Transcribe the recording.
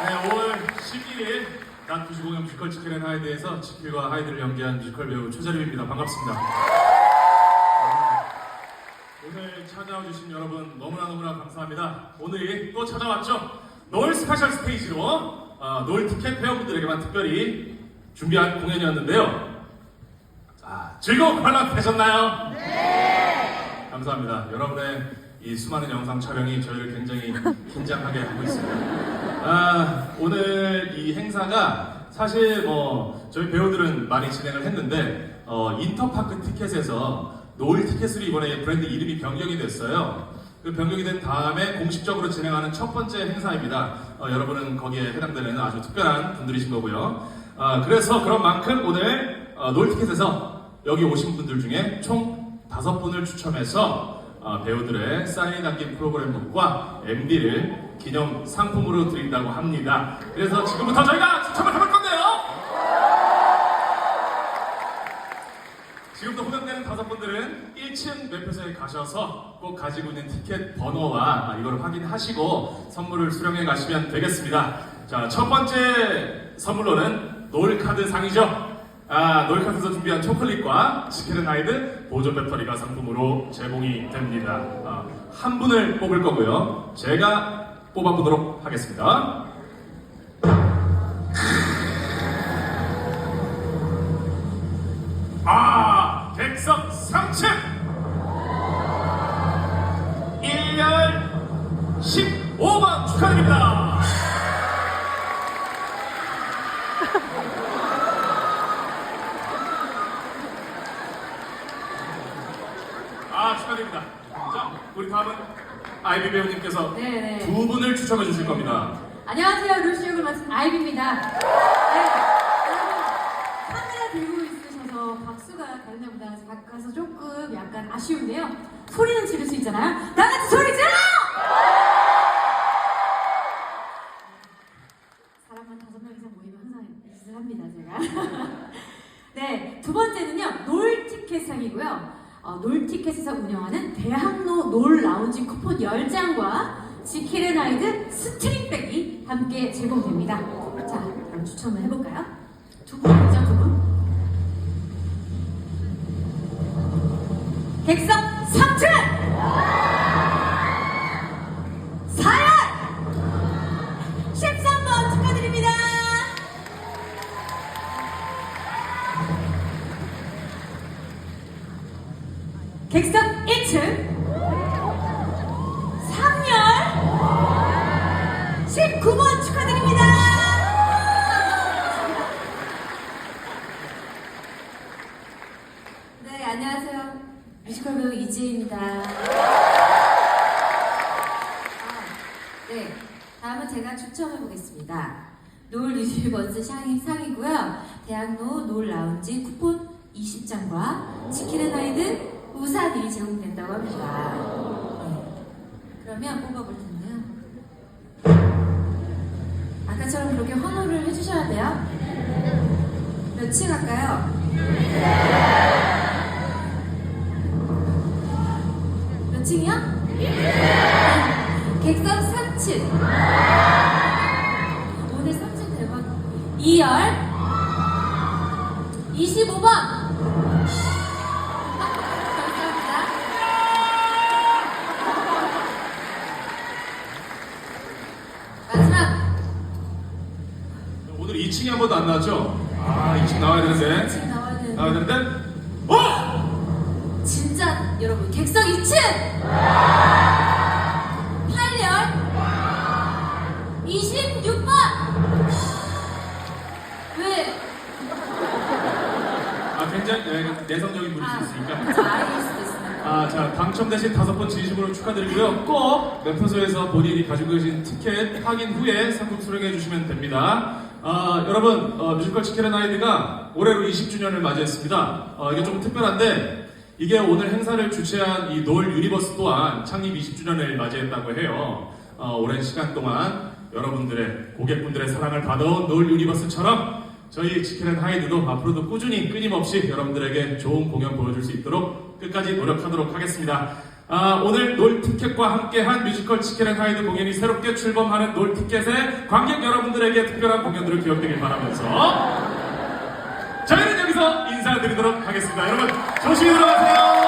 네, 5월 12일 갓 95년 뮤지컬 치킨 앤 하이드에서 치킨과 하이드를 연기한 뮤지컬 배우 최재림입니다. 반갑습니다. 아, 오늘 찾아와 주신 여러분 너무나 너무나 감사합니다. 오늘이 또 찾아왔죠. 노을 스페셜 스테이지로 아, 노을 티켓 회원분들에게만 특별히 준비한 공연이었는데요. 자, 즐거운 관람 되셨나요? 네. 감사합니다. 여러분의 이 수많은 영상 촬영이 저희를 굉장히 긴장하게 하고 있습니다. 아, 오늘 이 행사가 사실 뭐 저희 배우들은 많이 진행을 했는데 어, 인터파크 티켓에서 노을 티켓으로 이번에 브랜드 이름이 변경이 됐어요. 그 변경이 된 다음에 공식적으로 진행하는 첫 번째 행사입니다. 어, 여러분은 거기에 해당되는 아주 특별한 분들이신 거고요. 아, 그래서 그런 만큼 오늘 어, 노을 티켓에서 여기 오신 분들 중에 총 다섯 분을 추첨해서 어, 배우들의 사인이 담긴 프로그램북과 MD를 기념 상품으로 드린다고 합니다. 그래서 지금부터 저희가 추첨을 해볼 건데요. 지금부터 호명되는 다섯 분들은 1층 매표소에 가셔서 꼭 가지고 있는 티켓 번호와 이걸 확인하시고 선물을 수령해 가시면 되겠습니다. 자, 첫 번째 선물로는 놀카드 상이죠. 아, 놀카드에서 준비한 초콜릿과 치킨앤 하이드 보조 배터리가 상품으로 제공이 됩니다. 아, 한 분을 뽑을 거고요. 제가 뽑아보도록 하겠습니다. 아, 백석 3층 1열 15번 축하드립니다. 아, 축하드립니다. 자, 우리 다음은 아이비 배우님께서 네네. 두 분을 추천해 주실 겁니다. 안녕하세요. 루시 역을 맡은 아이비입니다. 네. 여러분, 카메라 들고 있으셔서 박수가 다른 데보다 작아서 조금 약간 아쉬운데요. 소리는 지를 수 있잖아요. 다 같이 소리 질러! 사람만 다섯 명 이상 모이면 항상 짓을 합니다, 제가. 네, 두 번째는요, 놀 티켓상이고요. 어, 놀티켓에서 운영하는 대학로 놀 라운지 쿠폰 10장과 지킬앤하이드 스트링백이 함께 제공됩니다. 자, 그럼 추첨을 해볼까요? 두 분이죠, 두 분. 객석 3층! 안녕하세요. 뮤지컬 배우 이지혜입니다. 아, 네, 다음은 제가 추첨해 보겠습니다. 노을 유니버스 샹이 상이고요. 대학로 노을 라운지 쿠폰 20장과 치킨앤하이드 우산이 제공된다고 합니다. 네. 그러면 뽑아볼 텐데요. 아까처럼 그렇게 환호를 해주셔야 돼요. 몇 층 할까요? 3층. 오늘 3층 대박. 2열 25번. 감사합니다. 마지막 오늘 2층이 한 번도 안 나왔죠? 아, 2층 나와야 되는데. 지금 나와야 되는 나와야 되는데. 어! 진짜 여러분 객석 2층 분일 수 있으니까. 수도 아, 자, 당첨되신 다섯 번 진심으로 축하드리고요. 꼭 매표소에서 본인이 가지고 계신 티켓 확인 후에 상품 수령해 주시면 됩니다. 아, 여러분, 어, 뮤지컬 치킨앤 아이드가 올해로 20주년을 맞이했습니다. 어, 이게 좀 특별한데, 이게 오늘 행사를 주최한 이 노을 유니버스 또한 창립 20주년을 맞이했다고 해요. 어, 오랜 시간 동안 여러분들의, 고객분들의 사랑을 받아온 노을 유니버스처럼 저희 치킨앤 하이드도 앞으로도 꾸준히 끊임없이 여러분들에게 좋은 공연 보여줄 수 있도록 끝까지 노력하도록 하겠습니다. 아, 오늘 놀티켓과 함께한 뮤지컬 치킨앤 하이드 공연이 새롭게 출범하는 놀티켓의 관객 여러분들에게 특별한 공연들을 기억되길 바라면서 저희는 여기서 인사드리도록 하겠습니다. 여러분 조심히 들어가세요.